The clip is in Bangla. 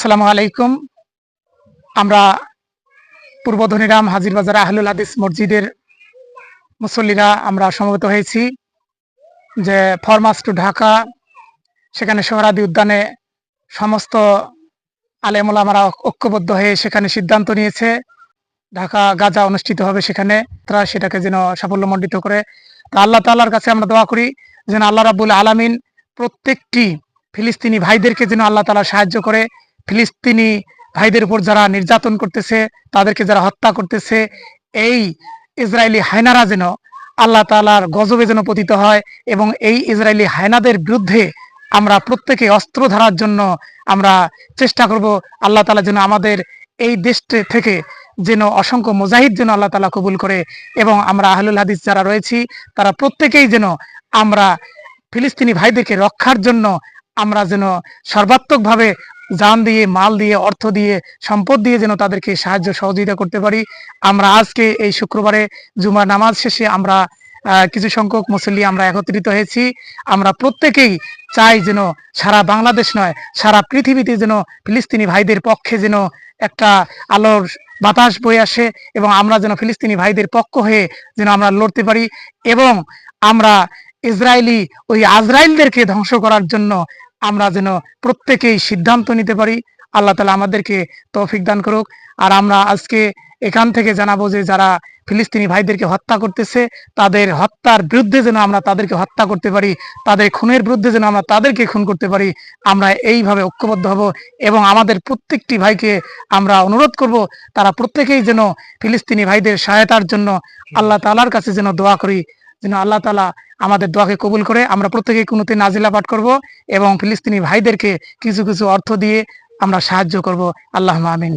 আসসালামু আলাইকুম। আমরা পূর্ব ধনিরাম হাজির বাজার আহলুল হাদিস মসজিদের মুসল্লিরা আমরা সমবেত হয়েছি যে ফরমাস টু ঢাকা, সেখানে সোহরাদি উদ্যানে সমস্ত আলেমুল আমরা ঐক্যবদ্ধ হয়ে সেখানে সিদ্ধান্ত নিয়েছে। ঢাকা গাজা অনুষ্ঠিত হবে সেখানে, তারা সেটাকে যেন সাফল্যমণ্ডিত করে। তা আল্লাহ তাল্লাহর কাছে আমরা দোয়া করি যেন আল্লাহ রাবুল আলামিন প্রত্যেকটি ফিলিস্তিনি ভাইদেরকে যেন আল্লাহ তালা সাহায্য করে। ফিলিস্তিনি ভাইদের উপর যারা নির্যাতন করতেছে, তাদেরকে যারা হত্যা করতেছে, এই ইসরায়েলি হায়নারা যেন আল্লাহ তালার গজবে যেন পতিত হয় এবং এই ইসরায়েলি হায়নাদের বিরুদ্ধে আমরা প্রত্যেকে অস্ত্র ধরার জন্য আমরা চেষ্টা করব, আল্লাহ তালা যেন আমাদের এই দেশটি থেকে যেন অসংখ্য মুজাহিদ যেন আল্লাহ তালা কবুল করে এবং আমরা আহলুল হাদিস যারা রয়েছি, তারা প্রত্যেকেই যেন আমরা ফিলিস্তিনি ভাইদেরকে রক্ষার জন্য আমরা যেন সর্বাত্মকভাবে জান দিয়ে, মাল দিয়ে, অর্থ দিয়ে, সম্পদ দিয়ে যেন তাদেরকে সাহায্য সহযোগিতা করতে পারি। আমরা আজকে এই শুক্রবারে জুমার নামাজ শেষে আমরা কিছু সংখ্যক মুসল্লি আমরা একত্রিত হয়েছি। আমরা প্রত্যেকেই চাই যেন সারা বাংলাদেশ নয়, সারা পৃথিবীতে যেন ফিলিস্তিনি ভাইদের পক্ষে যেন একটা আলোর বাতাস বয়ে আসে এবং আমরা যেন ফিলিস্তিনি ভাইদের পক্ষ হয়ে যেন আমরা লড়তে পারি এবং আমরা ইসরায়েলি ওই আজরাইলদেরকে ধ্বংস করার জন্য আমরা যেন প্রত্যেকেই সিদ্ধান্ত নিতে পারি। আল্লাহ তালা আমাদেরকে তৌফিক দান করুক। আর আমরা আজকে এখান থেকে জানাব যে যারা ফিলিস্তিনি ভাইদেরকে হত্যা করতেছে, তাদের হত্যার বিরুদ্ধে যেন আমরা তাদেরকে হত্যা করতে পারি, তাদের খুনের বিরুদ্ধে যেন আমরা তাদেরকে খুন করতে পারি, আমরা এইভাবে ঐক্যবদ্ধ হব এবং আমাদের প্রত্যেকটি ভাইকে আমরা অনুরোধ করব, তারা প্রত্যেকেই যেন ফিলিস্তিনি ভাইদের সহায়তার জন্য আল্লাহ তালার কাছে যেন দোয়া করি। যেন আল্লাহ তালা আমাদের দোয়াকে কবুল করে আমরা প্রত্যেকে কোনোতে নাজিলা পাঠ করব এবং ফিলিস্তিনি ভাইদেরকে কিছু কিছু অর্থ দিয়ে আমরা সাহায্য করব। আল্লাহ আমিন।